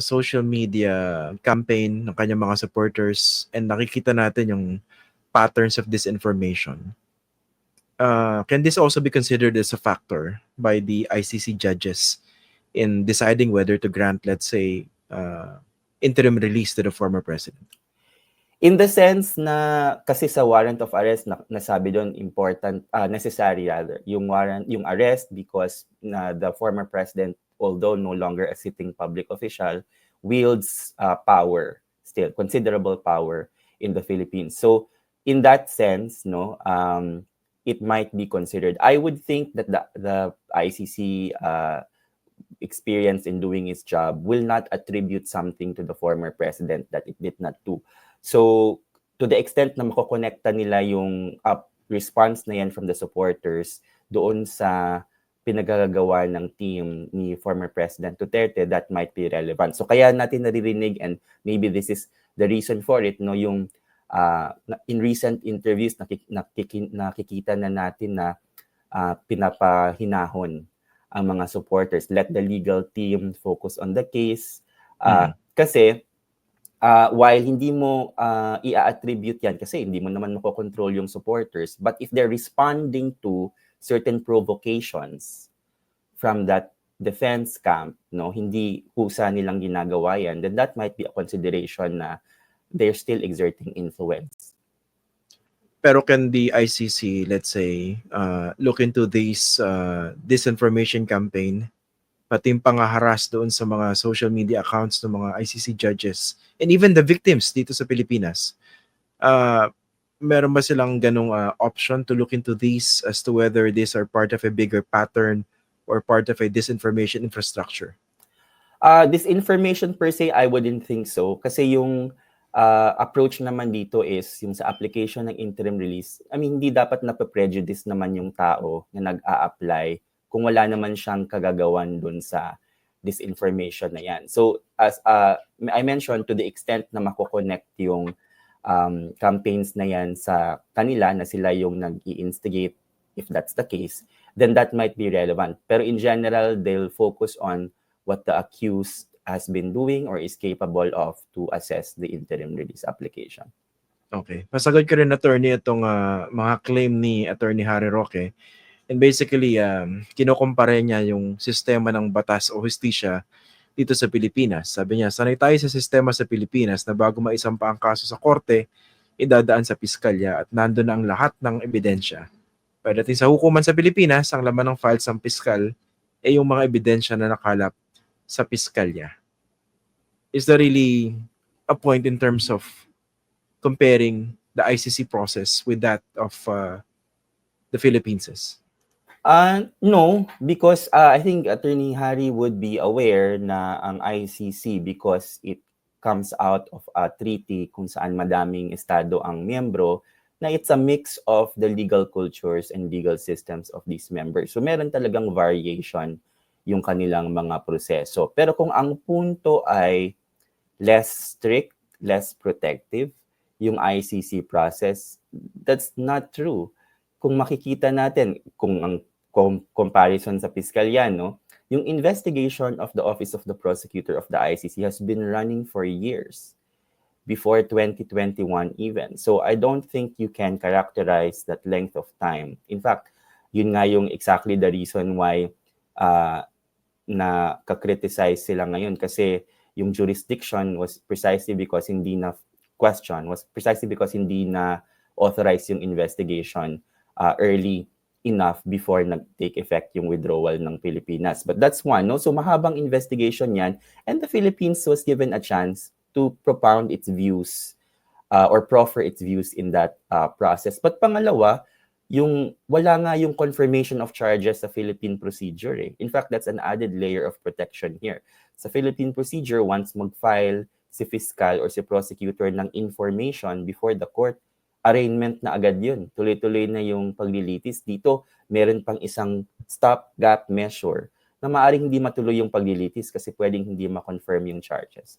social media campaign ng kanyang mga supporters and nakikita natin yung patterns of disinformation. Uh, can this also be considered as a factor by the ICC judges in deciding whether to grant, let's say, uh, interim release to the former president? In the sense na kasi sa warrant of arrest na, nasabi doon important uh, necessary rather yung warrant yung arrest because na the former president although no longer a sitting public official wields uh, power still considerable power in the Philippines. So in that sense no um it might be considered. I would think that the the ICC uh, experience in doing its job will not attribute something to the former president that it did not do. So, to the extent na makokonekta nila yung up response na yan from the supporters doon sa pinagagawa ng team ni former President Duterte, that might be relevant. So, kaya natin naririnig and maybe this is the reason for it, no, yung uh, in recent interviews, nakik- nakik- nakikita na natin na uh, pinapahinahon ang mga supporters. Let the legal team focus on the case. Uh, mm-hmm. Kasi uh, while hindi mo uh, i-attribute yan kasi hindi mo naman makokontrol yung supporters, but if they're responding to certain provocations from that defense camp, no, hindi husa nilang ginagawa yan, then that might be a consideration na they're still exerting influence. Pero can the ICC, let's say, uh, look into this uh, disinformation campaign pati yung pangaharas doon sa mga social media accounts ng mga ICC judges and even the victims dito sa Pilipinas. Uh, meron ba silang ganong uh, option to look into these as to whether these are part of a bigger pattern or part of a disinformation infrastructure? Uh, disinformation per se, I wouldn't think so. Kasi yung uh, approach naman dito is yung sa application ng interim release, I mean, hindi dapat na-prejudice naman yung tao na nag-a-apply kung wala naman siyang kagagawan dun sa disinformation na yan. So, as uh, I mentioned, to the extent na mako-connect yung um, campaigns na yan sa kanila na sila yung nag-i-instigate, if that's the case, then that might be relevant. Pero in general, they'll focus on what the accused has been doing or is capable of to assess the interim release application. Okay. Pasagod ko rin, attorney, itong uh, mga claim ni attorney Harry Roque And basically, um, kinukumpara niya yung sistema ng batas o hustisya dito sa Pilipinas. Sabi niya, sanay tayo sa sistema sa Pilipinas na bago maisampa ang kaso sa korte, idadaan sa piskalya at nandun na ang lahat ng ebidensya. Pagdating sa hukuman sa Pilipinas, ang laman ng files ng piskal ay yung mga ebidensya na nakalap sa piskalya. Is there really a point in terms of comparing the ICC process with that of uh, the Philippines? Uh, no, because uh, I think Attorney Harry would be aware na ang ICC because it comes out of a treaty kung saan madaming estado ang miyembro na it's a mix of the legal cultures and legal systems of these members. So meron talagang variation yung kanilang mga proseso. Pero kung ang punto ay less strict, less protective, yung ICC process, that's not true. Kung makikita natin, kung ang com- comparison sa piskalya, no? Yung investigation of the Office of the Prosecutor of the ICC has been running for years before 2021 even. So I don't think you can characterize that length of time. In fact, yun nga yung exactly the reason why uh, na ka-criticize sila ngayon kasi yung jurisdiction was precisely because hindi na question was precisely because hindi na authorize yung investigation uh, early enough before nag-take effect yung withdrawal ng Pilipinas. But that's one, no? So mahabang investigation yan. And the Philippines was given a chance to propound its views uh, or proffer its views in that uh, process. But pangalawa, yung wala nga yung confirmation of charges sa Philippine procedure. Eh. In fact, that's an added layer of protection here. Sa Philippine procedure, once mag-file si fiscal or si prosecutor ng information before the court, arraignment na agad yun. Tuloy-tuloy na yung paglilitis. Dito, meron pang isang stop-gap measure na maaaring hindi matuloy yung paglilitis kasi pwedeng hindi ma-confirm yung charges.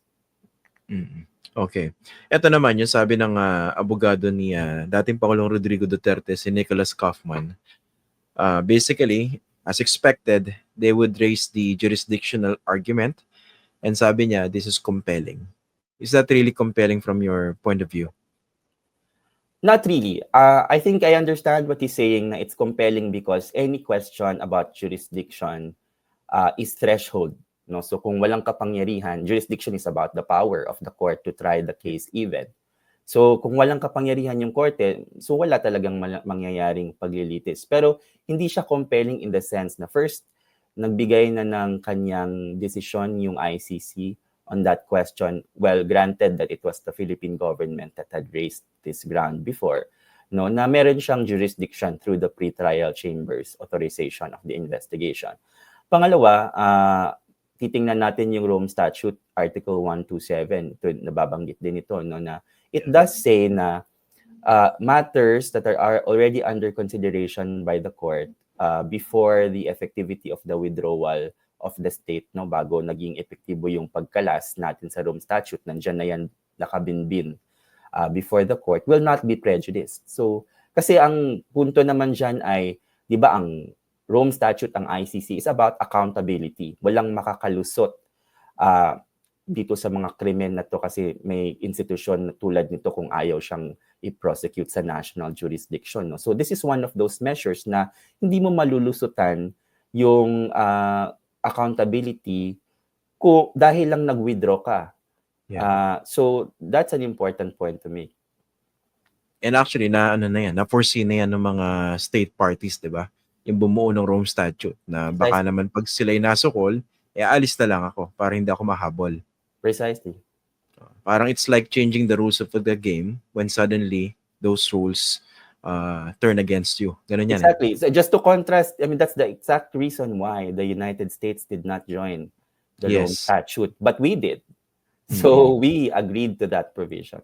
Mm-hmm. Okay. Ito naman yung sabi ng uh, abogado ni uh, dating Pangulong Rodrigo Duterte, si Nicholas Kaufman. Uh, basically, as expected, they would raise the jurisdictional argument And sabi niya, this is compelling. Is that really compelling from your point of view? Not really. Uh, I think I understand what he's saying na it's compelling because any question about jurisdiction uh, is threshold. No? So kung walang kapangyarihan, jurisdiction is about the power of the court to try the case even. So kung walang kapangyarihan yung korte, so wala talagang mangyayaring paglilitis. Pero hindi siya compelling in the sense na first, nagbigay na ng kanyang desisyon yung ICC on that question, well, granted that it was the Philippine government that had raised this ground before, no, na meron siyang jurisdiction through the pretrial chambers authorization of the investigation. Pangalawa, uh, titingnan natin yung Rome Statute, Article 127, ito, nababanggit din ito, no, na it does say na uh, matters that are, are already under consideration by the court uh, before the effectivity of the withdrawal of the state no bago naging epektibo yung pagkalas natin sa Rome Statute nandiyan na yan nakabinbin uh, before the court will not be prejudiced. So kasi ang punto naman diyan ay 'di ba ang Rome Statute ang ICC is about accountability. Walang makakalusot uh, dito sa mga krimen na to kasi may institusyon tulad nito kung ayaw siyang i-prosecute sa national jurisdiction. No? So this is one of those measures na hindi mo malulusutan yung uh, accountability ko dahil lang nag-withdraw ka. Yeah. Uh, so that's an important point to make. And actually, na ano na yan, na-foresee na yan ng mga state parties, di ba? Yung bumuo ng Rome Statute na baka Precisely. naman pag sila'y nasukol, eh alis na lang ako para hindi ako mahabol. Precisely. Parang it's like changing the rules of the game when suddenly those rules uh, turn against you. Ganun yan. eh. Exactly. So just to contrast, I mean, that's the exact reason why the United States did not join the Rome Yes. Statute, but we did. So we agreed to that provision.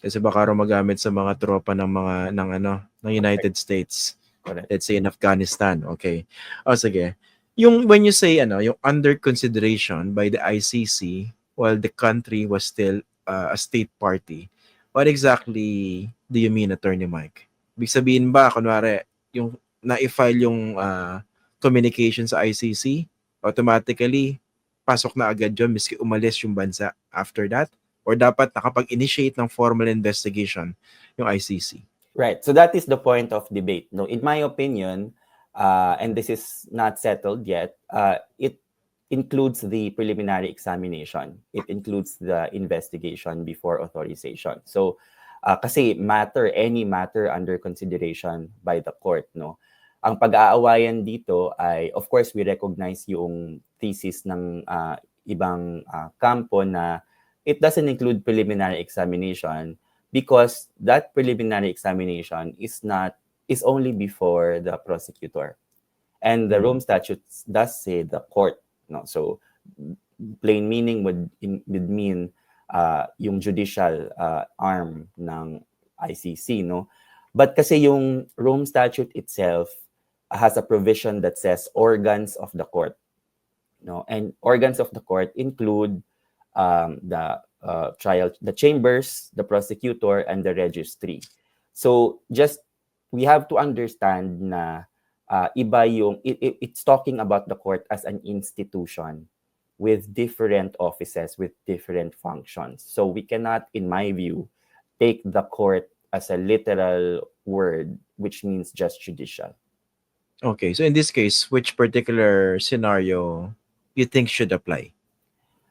Kasi baka raw magamit sa mga tropa ng mga ng ano ng United States. Correct. Let's say in Afghanistan. Okay. O sige. Yung when you say ano, yung under consideration by the ICC while the country was still uh, a state party, what exactly do you mean, Attorney Mike? Ibig sabihin ba, kunwari, yung na-file yung uh, communication sa ICC, automatically, pasok na agad yun miski umalis yung bansa after that? Or dapat nakapag-initiate ng formal investigation yung ICC? Right. So that is the point of debate. No, in my opinion, uh, and this is not settled yet, uh, it includes the preliminary examination. It includes the investigation before authorization. So, uh, kasi matter, any matter under consideration by the court, no? Ang pag-aawayan dito ay, of course, we recognize yung thesis ng uh, ibang uh, kampo na it doesn't include preliminary examination because that preliminary examination is not is only before the prosecutor and the rome statute does say the court no so plain meaning would in, would mean uh, yung judicial uh, arm ng ICC no? But kasi yung Rome statute itself has a provision that says organs of the court no? And organs of the court include um, the uh, trial, the chambers, the prosecutor, and the registry. So just we have to understand na uh, iba yung it, it- it's talking about the court as an institution with different offices with different functions. So we cannot, in my view, take the court as a literal word, which means just judicial. Okay, so in this case, which particular scenario you think should apply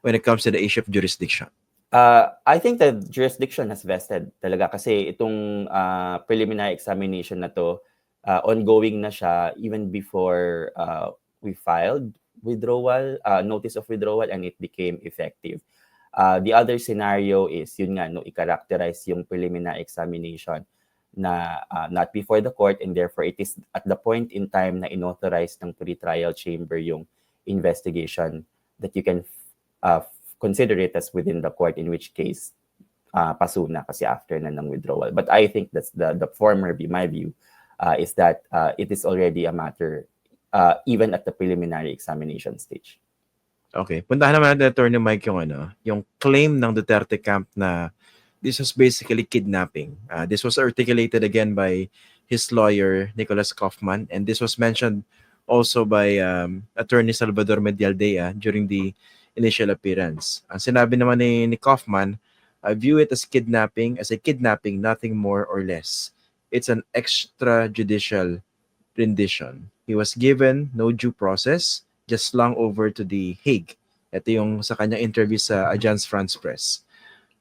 when it comes to the issue of jurisdiction? Uh, I think the jurisdiction has vested talaga kasi itong uh, preliminary examination na to, uh, ongoing na siya even before uh, we filed withdrawal, uh, notice of withdrawal and it became effective. Uh, the other scenario is yun nga, no, i-characterize yung preliminary examination na uh, not before the court and therefore it is at the point in time na inauthorize ng pre-trial chamber yung investigation that you can uh, consider it as within the court, in which case, uh, paso na kasi after na ng withdrawal. But I think that's the, the former view, my view, uh, is that uh, it is already a matter uh, even at the preliminary examination stage. Okay, puntahan naman natin Attorney Mike yung ano, yung claim ng Duterte camp na this was basically kidnapping. Uh, this was articulated again by his lawyer Nicholas Kaufman and this was mentioned also by um, Attorney Salvador Medialdea during the initial appearance. Ang sinabi naman ni, ni Kaufman, I view it as kidnapping, as a kidnapping, nothing more or less. It's an extrajudicial rendition. He was given no due process, just slung over to the Hague. Ito yung sa kanyang interview sa Agence France Press.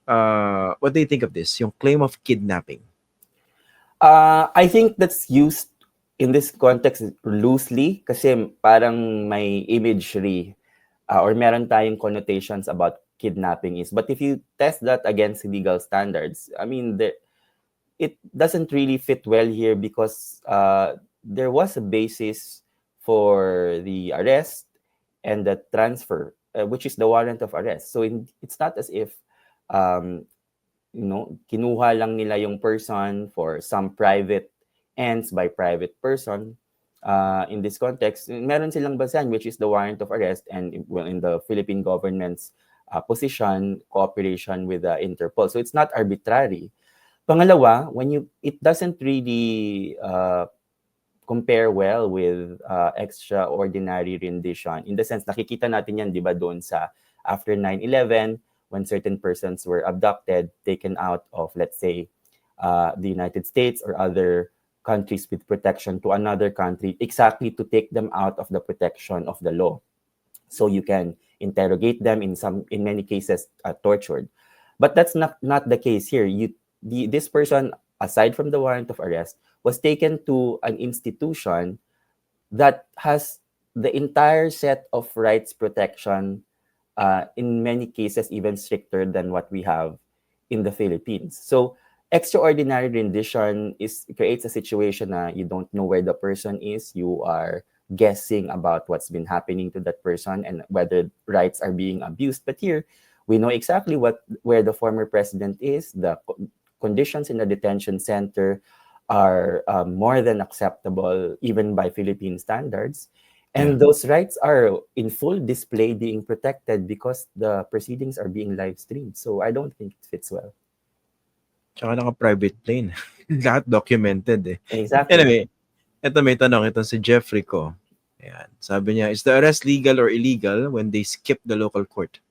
Uh, what do you think of this? Yung claim of kidnapping. Uh, I think that's used in this context loosely kasi parang may imagery uh, or meron tayong connotations about kidnapping is. But if you test that against legal standards, I mean, the, it doesn't really fit well here because uh, there was a basis for the arrest and the transfer, uh, which is the warrant of arrest. So in, it's not as if um, you know, kinuha lang nila yung person for some private ends by private person. Uh, in this context, meron silang basehan which is the warrant of arrest and well, in the Philippine government's uh, position, cooperation with the Interpol. So it's not arbitrary. Pangalawa, when you it doesn't really uh, compare well with uh, extraordinary rendition in the sense nakikita natin yan 'di ba doon sa after 9/11 when certain persons were abducted, taken out of, let's say, uh, the United States or other countries with protection to another country, exactly to take them out of the protection of the law. So you can interrogate them in some, in many cases, uh, tortured. But that's not not the case here. You, the, this person, aside from the warrant of arrest, was taken to an institution that has the entire set of rights protection uh, in many cases even stricter than what we have in the Philippines. So extraordinary rendition is creates a situation na you don't know where the person is, you are guessing about what's been happening to that person and whether rights are being abused. But here, we know exactly what where the former president is. The conditions in the detention center are um, more than acceptable even by Philippine standards. And those rights are in full display being protected because the proceedings are being live streamed. So I don't think it fits well. Tsaka naka-private plane. Lahat documented eh. Exactly. Anyway, ito may tanong. Ito si Jeffrey ko. Ayan. Sabi niya, is the arrest legal or illegal when they skip the local court?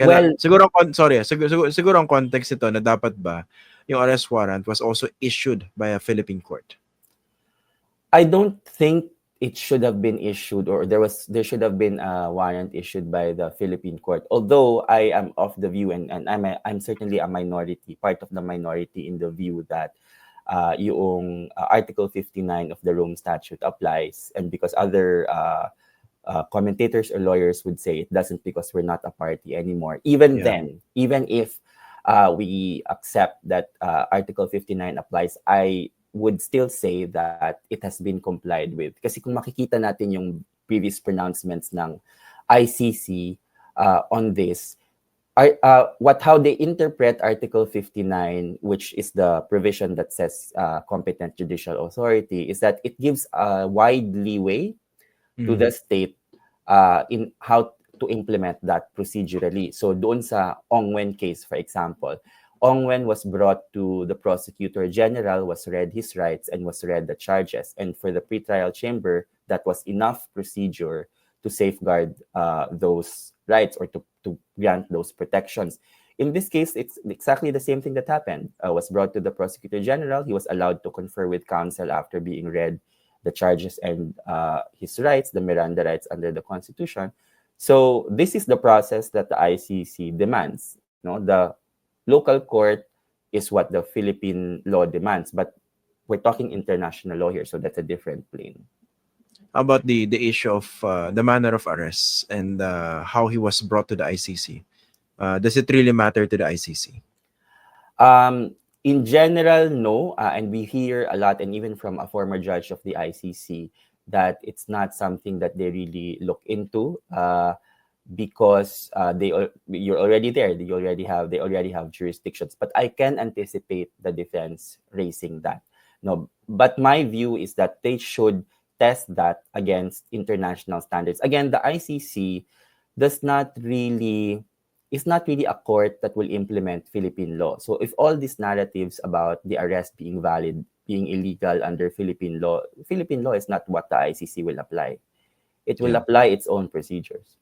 Kaya, Well- siguro, sorry, siguro, siguro, siguro ang context ito na dapat ba yung arrest warrant was also issued by a Philippine court. I don't think it should have been issued or there was there should have been a warrant issued by the Philippine court. Although I am of the view and, and I'm a, I'm certainly a minority, part of the minority in the view that uh, yung uh, Article 59 of the Rome Statute applies and because other uh, uh, commentators or lawyers would say it doesn't because we're not a party anymore. Even Yeah. then, even if uh, we accept that uh, Article 59 applies, I would still say that it has been complied with. Kasi kung makikita natin yung previous pronouncements ng ICC uh, on this, are, uh, what how they interpret Article 59, which is the provision that says uh, competent judicial authority, is that it gives a wide leeway to the state uh, in how to implement that procedurally. So doon sa Ongwen case, for example, Ongwen was brought to the prosecutor general, was read his rights, and was read the charges. And for the pretrial chamber, that was enough procedure to safeguard uh, those rights or to, to grant those protections. In this case, it's exactly the same thing that happened. Uh, was brought to the prosecutor general. He was allowed to confer with counsel after being read the charges and uh, his rights, the Miranda rights under the Constitution. So this is the process that the ICC demands. No, the local court is what the Philippine law demands, but we're talking international law here, so that's a different plane. How about the the issue of uh, the manner of arrest and uh, how he was brought to the ICC? Uh, does it really matter to the ICC? Um, in general, no. Uh, and we hear a lot, and even from a former judge of the ICC, that it's not something that they really look into uh, because uh, they you're already there. They already have they already have jurisdictions. But I can anticipate the defense raising that. No, but my view is that they should test that against international standards. Again, the ICC does not really is not really a court that will implement Philippine law. So if all these narratives about the arrest being valid, being illegal under Philippine law, Philippine law is not what the ICC will apply. It will Yeah. apply its own procedures.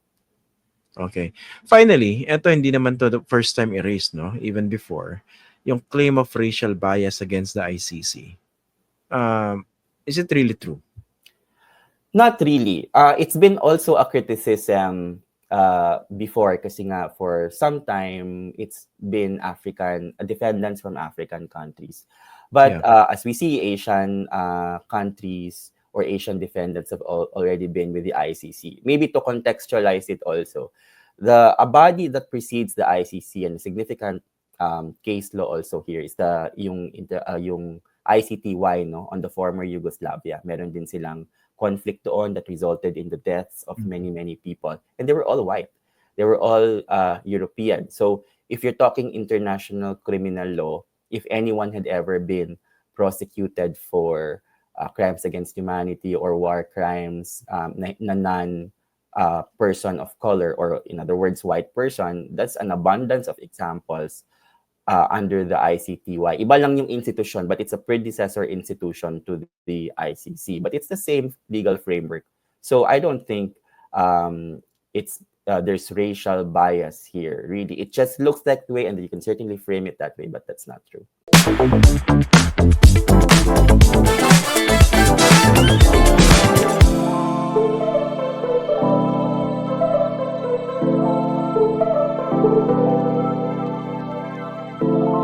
Okay. Finally, eto hindi naman to the first time erased, no? Even before, yung claim of racial bias against the ICC. Um, is it really true? Not really. Uh, it's been also a criticism uh, before kasi nga for some time it's been African uh, defendants from African countries. But Yeah. uh, as we see, Asian uh, countries or Asian defendants have al- already been with the ICC. Maybe to contextualize it also, the a body that precedes the ICC and a significant um, case law also here is the yung inter- uh, yung ICTY no on the former Yugoslavia. Meron din silang conflict doon that resulted in the deaths of Mhm. many many people and they were all white they were all uh, european so if you're talking international criminal law if anyone had ever been prosecuted for uh, crimes against humanity or war crimes um, na, na non uh, person of color or in other words white person that's an abundance of examples uh, under the ICTY. Iba lang yung institution, but it's a predecessor institution to the ICC. But it's the same legal framework. So I don't think um, it's uh, there's racial bias here. Really, it just looks that way, and you can certainly frame it that way, but that's not true. Thank you.